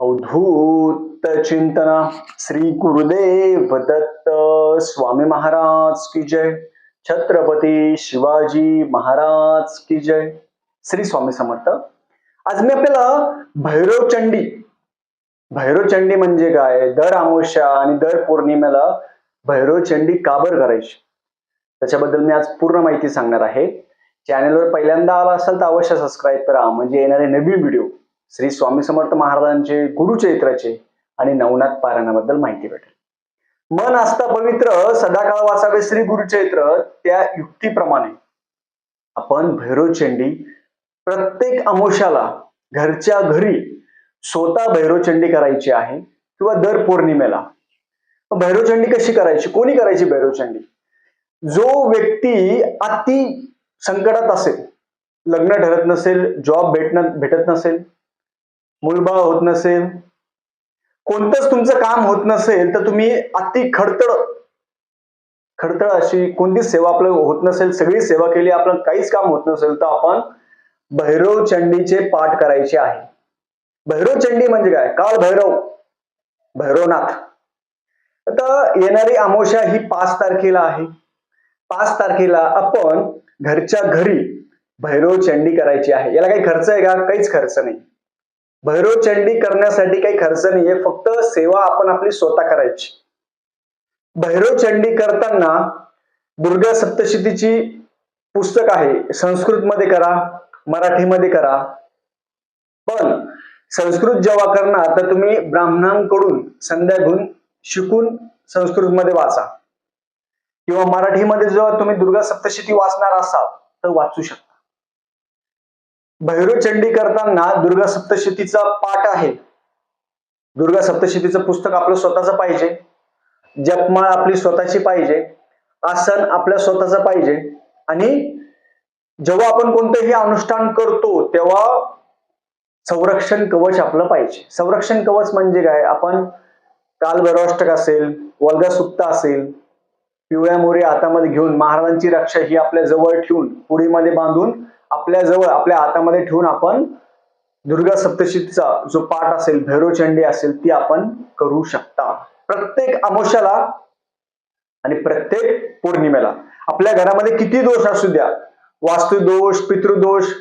अवधूत चिंतना श्री गुरुदेव दत्त. स्वामी महाराज की जय. छत्रपती शिवाजी महाराज की जय. श्री स्वामी समर्थ. आज मी आपल्याला भैरवचंडी भैरवचंडी म्हणजे काय? दर अमावस्या आणि दर पौर्णिमेला भैरवचंडी काबर करायची? त्याच्याबद्दल मी आज पूर्ण माहिती सांगणार आहे. चॅनेलवर पहिल्यांदा आला असाल तर अवश्य सबस्क्राईब करा. म्हणजे येणारे नवीन व्हिडिओ श्री स्वामी समर्थ महाराजांचे गुरुचरित्राचे आणि नवनाथ पारायणाबद्दल माहिती भेटेल. मन असता पवित्र सदाकाळ वाचावे श्री गुरुचरित्र त्या युक्तीप्रमाणे. आपण भैरवचंडी प्रत्येक अमोशाला घरच्या घरी स्वतः भैरवचंडी करायची आहे किंवा दर पौर्णिमेला. भैरवचंडी कशी करायची? कोणी करायची भैरवचंडी जो व्यक्ती अति संकटात असेल लग्न ठरत नसेल जॉब भेटणं भेटत नसेल मुलबाळ होत नसेल कोणतंच तुमचं काम होत नसेल तर तुम्ही अति खडतळ खडतळ अशी कोणतीच सेवा आपलं होत नसेल सगळी सेवा केली आपलं काहीच काम होत नसेल तर आपण भैरव चंडीचे पाठ करायचे आहे. भैरव चंडी म्हणजे काय? काळ भैरव भैरवनाथ. आता येणारी अमावस्या ही पाच तारखेला आहे. पाच तारखेला आपण घरच्या घरी भैरव चंडी करायची आहे. याला काही खर्च आहे का? काहीच खर्च नाही. भैरव चंडी करण्यासाठी काही खर्च नाहीये फक्त सेवा आपण आपली स्वतः करायची. भैरव चंडी करताना दुर्गा सप्तशतीची पुस्तक आहे संस्कृत मध्ये करा मराठीमध्ये करा. पण संस्कृत जेव्हा करणार तर तुम्ही ब्राह्मणांकडून संध्या घेऊन शिकून संस्कृत मध्ये वाचा. किंवा मराठीमध्ये जेव्हा तुम्ही दुर्गा सप्तशती वाचणार असाल तर वाचू शकता. भैरवचंडी करताना दुर्गा सप्तशतीचा पाठ आहे. दुर्गा सप्तशतीचं पुस्तक आपलं स्वतःच पाहिजे. जपमाळ आपली स्वतःची पाहिजे. आसन आपल्या स्वतःच पाहिजे. आणि जेव्हा आपण कोणतंही अनुष्ठान करतो तेव्हा संरक्षण कवच आपलं पाहिजे. संरक्षण कवच म्हणजे काय? आपण काल भैरवाष्टक असेल वल्गा सुप्त असेल पिवळ्या मोरी हातामध्ये घेऊन महाराजांची रक्षा ही आपल्या जवळ ठेवून पुढीमध्ये बांधून आपल्या जवळ आपल्या हातामध्ये ठेवून आपण दुर्गा सप्तशीचा जो पाठ असेल भैरवचंडी असेल ती आपण करू शकता. प्रत्येक अमावस्याला आणि प्रत्येक पौर्णिमेला आपल्या घरामध्ये किती दोष असू द्या. वास्तुदोष पितृदोष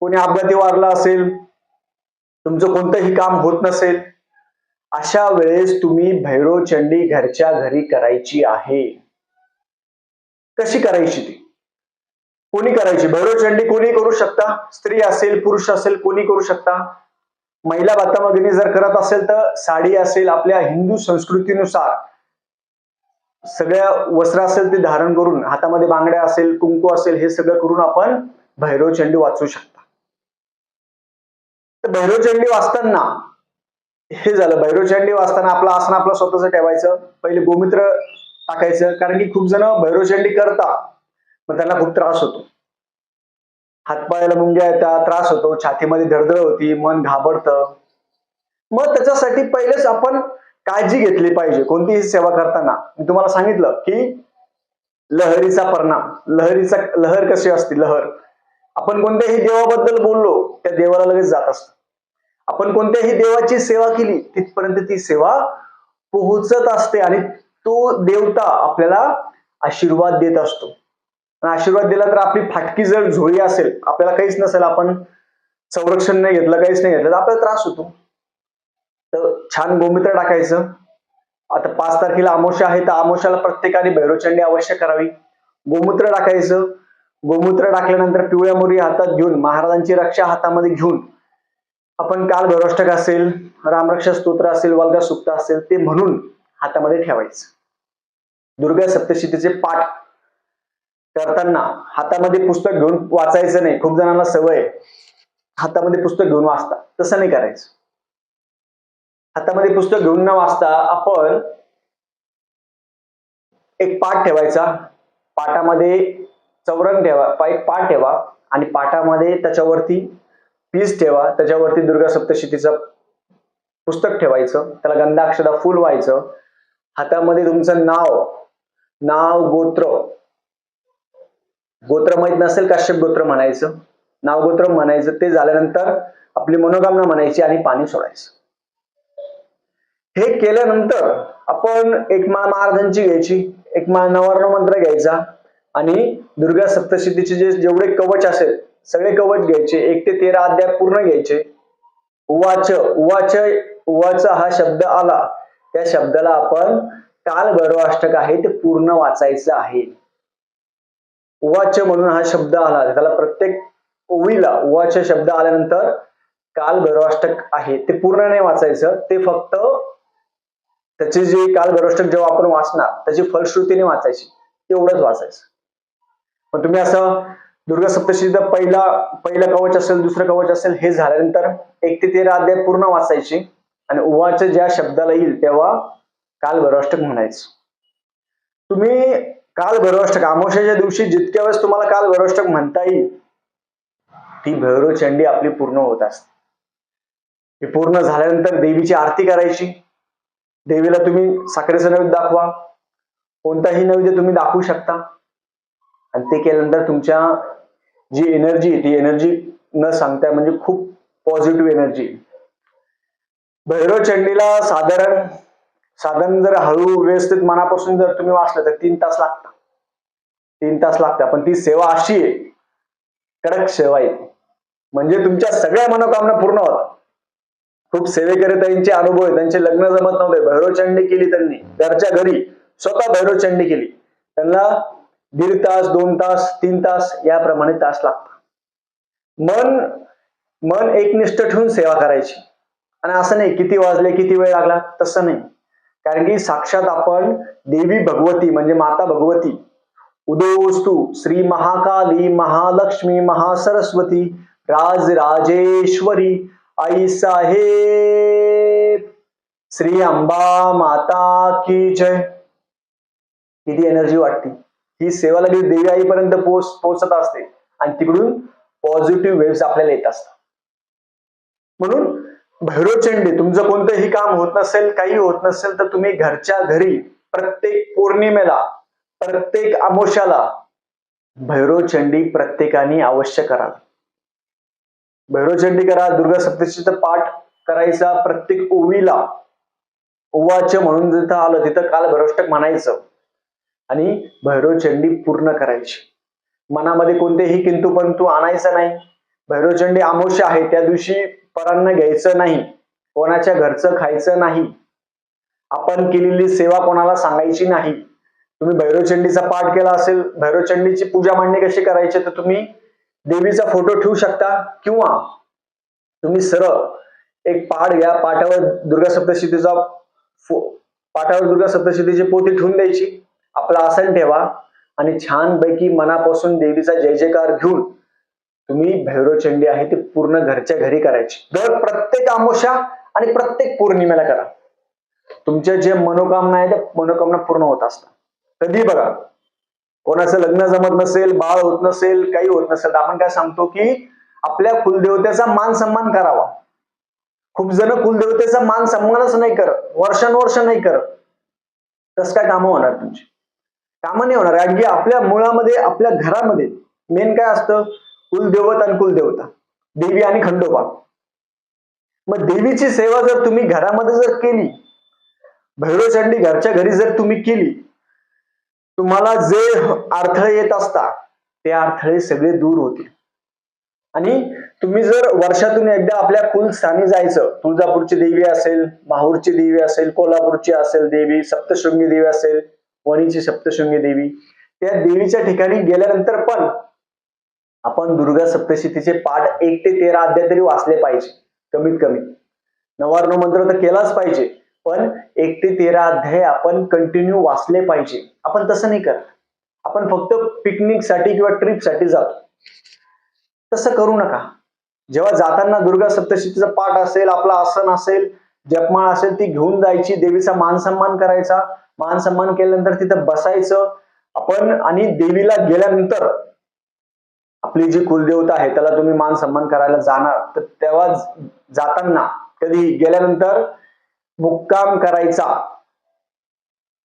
कोणी अपघाती वारला असेल तुमचं कोणतंही काम होत नसेल अशा वेळेस तुम्ही भैरव चंडी घरच्या घरी करायची आहे. कशी करायची ती? कोणी करायची? भैरव चंडी कोणी करू शकता? स्त्री असेल पुरुष असेल कोणी करू शकता? महिला बातामगिनी जर करत असेल तर साडी असेल आपल्या हिंदू संस्कृतीनुसार. सगळ्या वस्त्र असेल ते धारण करून हातामध्ये बांगड्या असेल कुंकू असेल हे सगळं करून आपण भैरव चंडी वाचू शकता. तर भैरव चंडी वाचताना हे झालं. भैरवचंडी वाचताना आपलं आसन आपलं स्वतःच ठेवायचं. पहिले गोमित्र टाकायचं. कारण की खूप जण भैरवचंडी करतात. मग त्यांना खूप त्रास होतो. हातपायाला मुंग्या येतात त्रास होतो छातीमध्ये धडधड होती मन घाबरतं. मग त्याच्यासाठी पहिलेच आपण काळजी घेतली पाहिजे कोणतीही सेवा करताना. मी तुम्हाला सांगितलं की लहरीचा परिणाम लहरीचा लहर कशी असते? लहर. आपण कोणत्याही देवाबद्दल बोललो त्या देवाला लगेच जात असतो. आपण कोणत्याही देवाची सेवा केली तिथपर्यंत ती सेवा पोहोचत असते आणि तो देवता आपल्याला आशीर्वाद देत असतो. आशीर्वाद दिला तर आपली फाटकी जर झोळी असेल आपल्याला काहीच नसेल आपण संरक्षण नाही घेतलं काहीच नाही घेतलं तर आपल्याला त्रास होतो. तर छान गोमित्र टाकायचं. आता पाच तारखेला आमोशा आहे तर आमोशाला प्रत्येकाने भैरवचंडी अवश्य करावी. गोमूत्र टाकायचं. गोमूत्र टाकल्यानंतर पिवळ्या मुरी हातात घेऊन महाराजांची रक्षा हातामध्ये घेऊन आपण काल भैरवष्टक असेल रामरक्षा स्तोत्र असेल वल्गा सुप्त असेल ते म्हणून हातामध्ये ठेवायचं. दुर्गा सप्तशतीचे पाठ करताना हातामध्ये पुस्तक घेऊन वाचायचं नाही. खूप जणांना सवय हातामध्ये पुस्तक घेऊन वाचता. तसं नाही करायचं. हातामध्ये पुस्तक घेऊन न वाचता आपण एक पाठ ठेवायचा. पाठामध्ये चौरंग ठेवा. एक पाठ ठेवा आणि पाठामध्ये त्याच्यावरती पीस ठेवा. त्याच्यावरती दुर्गा सप्तशतीचं पुस्तक ठेवायचं. त्याला गंधाक्षरा फुल व्हायचं हातामध्ये तुमचं नाव नाव गोत्र गोत्र माहीत नसेल काश्यप गोत्र म्हणायचं. नाव गोत्र म्हणायचं. ते झाल्यानंतर आपली मनोकामना म्हणायची आणि पाणी सोडायचं. हे केल्यानंतर आपण एक माळ महाराजांची घ्यायची. एक माळ नवर्ण मंत्र घ्यायचा. आणि दुर्गा सप्तशतीचे जे जेवढे कवच असेल सगळे कवच घ्यायचे. एक ते तेरा अध्याय पूर्ण घ्यायचे. उवाच उवाच उवाच हा शब्द आला. त्या शब्दाला आपण काल भैरवाष्टक आहे ते पूर्ण वाचायचं आहे. उवाच म्हणून हा शब्द आला. त्याला प्रत्येक ओवीला उवाच शब्द आल्यानंतर काल भैरवाष्टक आहे. ते पूर्ण नाही वाचायचं. ते फक्त त्याचे जे काल भैरवाष्टक जेव्हा आपण वाचणार त्याची फलश्रुतीने वाचायची. तेवढंच वाचायचं. पण तुम्ही असं दुर्गा सप्तशीचा पहिला पहिलं कवच असेल दुसरं कवच असेल हे झाल्यानंतर एक ते तेरा अध्याय पूर्ण वाचायची आणि उवाच ज्या शब्दाला येईल तेव्हा काल भैरवाष्टक म्हणायचं. तुम्ही काल भैरवाष्टक अमावश्याच्या दिवशी जितक्या वेळेस तुम्हाला काल भैरवाष्टक म्हणता येईल ती भैरव चंडी आपली पूर्ण होत असते. ती पूर्ण झाल्यानंतर देवीची आरती करायची. देवीला तुम्ही साखरेचं नैवेद्य दाखवा. कोणताही नैवेद्य तुम्ही दाखवू शकता. आणि ते केल्यानंतर तुमच्या जी एनर्जी ती एनर्जी न सांगताय म्हणजे खूप पॉझिटिव्ह एनर्जी भैरव चंडीला साधारण साधन जर हळू व्यवस्थित मनापासून जर तुम्ही वाचलं तर तीन तास लागतात. तीन तास लागतात. पण ती सेवा अशी आहे कडक सेवा येते म्हणजे तुमच्या सगळ्या मनोकामना पूर्ण होतात. खूप सेवेकरितांचे अनुभव आहे त्यांचे लग्न जमत नव्हते. भैरवचंडी केली त्यांनी. घरच्या घरी स्वतः भैरवचंडी केली. त्यांना दीड तास दोन तास तीन तास याप्रमाणे तास लागतात. मन मन एकनिष्ठ ठेवून सेवा करायची. आणि असं नाही किती वाजले किती वेळ लागला तसं नाही. कारण की साक्षात आपण देवी भगवती म्हणजे माता भगवती उदोस्तु श्री महाकाली महालक्ष्मी महासरस्वती राज राजेश्वरी आई साहेब श्री अंबा माता की जय. किती एनर्जी वाटते. ही सेवा लगेच देवी आईपर्यंत पोच पोहोचत असते. आणि तिकडून पॉझिटिव्ह वेव्स आपल्याला येत असतात. म्हणून भैरवचंडी तुमचं कोणतंही काम होत नसेल काही होत नसेल तर तुम्ही घरच्या घरी प्रत्येक पौर्णिमेला प्रत्येक अमोशाला भैरवचंडी प्रत्येकाने अवश्य करा भैरवचंडी करा दुर्गा सप्तशीचा पाठ करायचा प्रत्येक ओवीला ओवाच म्हणून जिथं आलं तिथं काल भैरवष्टक म्हणायचं. आणि भैरवचंडी पूर्ण करायची. मनामध्ये कोणतेही किंतू परंतु आणायचं नाही. भैरवचंडी अमोशा आहे त्या दिवशी परांना घ्यायचं नाही कोणाच्या घरचं खायचं नाही. आपण केलेली सेवा कोणाला सांगायची नाही. तुम्ही भैरवचंडीचा पाठ केला असेल भैरवचंडीची पूजा मांडणी कशी करायची तर तुम्ही देवीचा फोटो ठेवू शकता किंवा तुम्ही सरळ एक पाठ घ्या पाठावर दुर्गा सप्तशतीचा पाठावर दुर्गा सप्तशतीची पोती ठेवून द्यायची. आपला आसन ठेवा आणि छानपैकी मनापासून देवीचा जय जयकार घेऊन तुम्ही भैरवचंडी आहे ती पूर्ण घरच्या घरी करायची. दर प्रत्येक आमोशा आणि प्रत्येक पौर्णिमेला करा. तुमच्या जे मनोकामना आहे त्या मनोकामना पूर्ण होत असतात. कधी बघा कोणाचं लग्न जमत नसेल बाळ होत नसेल काही होत नसेल तर आपण काय सांगतो की आपल्या कुलदेवतेचा मान सन्मान करावा. खूप जण कुलदेवतेचा मान सन्मानच नाही करत वर्षानुवर्ष नाही करत. तसं काय कामं होणार तुमची? कामं नाही होणार. कारण की आपल्या मुळामध्ये आपल्या घरामध्ये मेन काय असतं? कुलदेवत आणि कुलदेवता. देवी आणि खंडोबा. मग देवीची सेवा जर तुम्ही घरामध्ये जर केली भैरवचंडी घरच्या घरी जर तुम्ही केली तुम्हाला जे अडथळे येत असता ते अडथळे सगळे दूर होतील. आणि तुम्ही जर वर्षातून एकदा आपल्या कुलस्थानी जायचं तुळजापूरची देवी असेल माहूरची देवी असेल कोल्हापूरची असेल देवी सप्तशृंगी देवी असेल वणीची सप्तशृंगी देवी त्या देवीच्या ठिकाणी गेल्यानंतर पण आपण दुर्गा सप्तशतीचे पाठ एक ते तेरा अध्याय तरी वाचले पाहिजे कमीत कमी. नवार्ण मंत्र तर केलाच पाहिजे पण एक ते तेरा अध्याय आपण कंटिन्यू वाचले पाहिजे. आपण तसं नाही करत. आपण फक्त पिकनिकसाठी किंवा ट्रिपसाठी जातो. तसं करू नका. जेव्हा जाताना दुर्गा सप्तशतीचा पाठ असेल आपला आसन असेल जपमाळ असेल ती घेऊन जायची देवीचा मानसन्मान करायचा. मानसन्मान केल्यानंतर तिथं बसायचं. आपण आणि देवीला गेल्यानंतर आपली जी कुलदेवता आहे त्याला तुम्ही मान सन्मान करायला जाणार तर तेव्हा जाताना कधी गेल्यानंतर मुक्काम करायचा.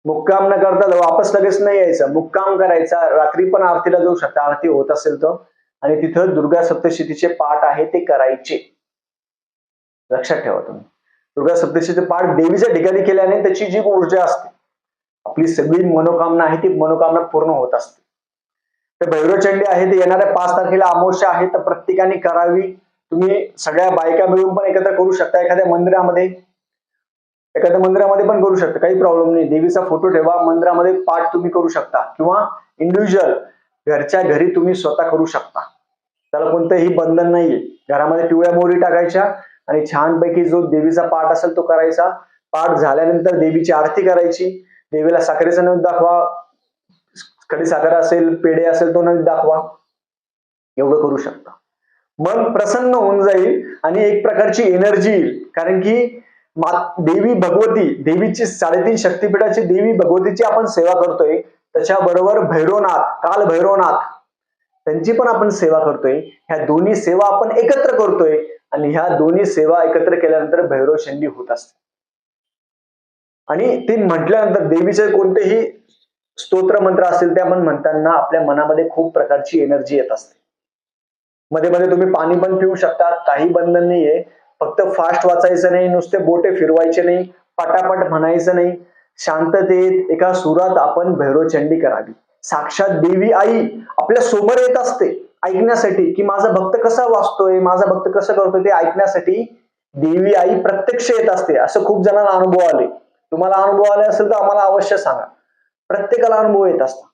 मुक्काम न करता वापस लगेच नाही यायचं. मुक्काम करायचा. रात्री पण आरतीला जाऊ शकता. आरती होत असेल तर. आणि तिथं दुर्गा सप्तशतीचे पाठ आहे ते करायचे. लक्षात ठेवा तुम्ही. दुर्गा सप्तशतीचे पाठ देवीच्या ठिकाणी केल्याने त्याची जी ऊर्जा असते आपली सगळी मनोकामना आहे ती मनोकामना पूर्ण होत असते. तर भैरवचंडी आहे ते येणाऱ्या पाच तारखेला अमावस्या आहे तर प्रत्येकाने करावी. तुम्ही सगळ्या बायका मिळून पण एकत्र करू शकता एखाद्या मंदिरामध्ये. एखाद्या मंदिरामध्ये पण करू शकता काही प्रॉब्लेम नाही. देवीचा फोटो ठेवा मंदिरामध्ये पाठ तुम्ही करू शकता. किंवा इंडिव्हिज्युअल घरच्या घरी तुम्ही स्वतः करू शकता. त्याला कोणतंही बंधन नाहीये. घरामध्ये पिवळ्या मोरी टाकायच्या आणि छानपैकी जो देवीचा पाठ असेल तो करायचा. पाठ झाल्यानंतर देवीची आरती करायची. देवीला साखरेचा नैवेद्य दाखवा. खडी साखर असेल पेढे असेल तो न दाखवा. एवढं करू शकता. मन प्रसन्न होऊन जाईल आणि एक प्रकारची एनर्जी येईल. कारण की देवी भगवती देवीची साडेतीन शक्तीपीठाची देवी भगवतीची आपण सेवा करतोय त्याच्याबरोबर भैरवनाथ काल भैरवनाथ त्यांची पण आपण सेवा करतोय. ह्या दोन्ही सेवा आपण एकत्र करतोय आणि ह्या दोन्ही सेवा एकत्र केल्यानंतर भैरव शंडी होत असते. आणि ते म्हटल्यानंतर देवीचे कोणतेही स्तोत्र मंत्र असेल ते आपण म्हणताना आपल्या मनामध्ये खूप प्रकारची एनर्जी येत असते. मध्ये मध्ये तुम्ही पाणी पण पिऊ शकता काही बंधन नाहीये. फक्त फास्ट वाचायचं नाही नुसते बोटे फिरवायचे नाही पटापट म्हणायचं नाही. शांततेत एका सुरात आपण भैरवचंडी करावी. साक्षात देवी आई आपल्यासमोर येत असते ऐकण्यासाठी की माझा भक्त कसा वाचतोय माझा भक्त कसं करतोय ते ऐकण्यासाठी देवी आई प्रत्यक्ष येत असते. असं खूप जणांना अनुभव आले. तुम्हाला अनुभव आले असेल तर आम्हाला अवश्य सांगा. प्रत्येकाला अनुभव येत असतात.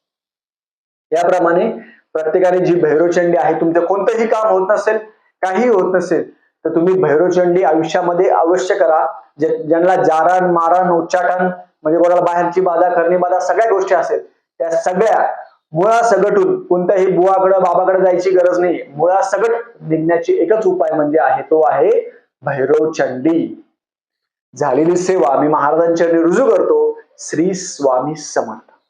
याप्रमाणे प्रत्येकाने जी भैरवचंडी आहे तुमचं कोणतंही काम होत नसेल काही होत नसेल तर तुम्ही भैरवचंडी आयुष्यामध्ये अवश्य करा. जे- ज्यांना जारण मारण उच्चाटन म्हणजे कोणाला बाहेरची बाधा करणे बाधा सगळ्या गोष्टी असेल त्या सगळ्या मुळा सगटून कोणत्याही बुवाकडं बाबाकडे जायची गरज नाही मुळा सगट निघण्याची एकच उपाय म्हणजे आहे तो आहे भैरवचंडी झालेली सेवा मी महाराजांच्या रुजू करतो. श्री स्वामी समर्थ.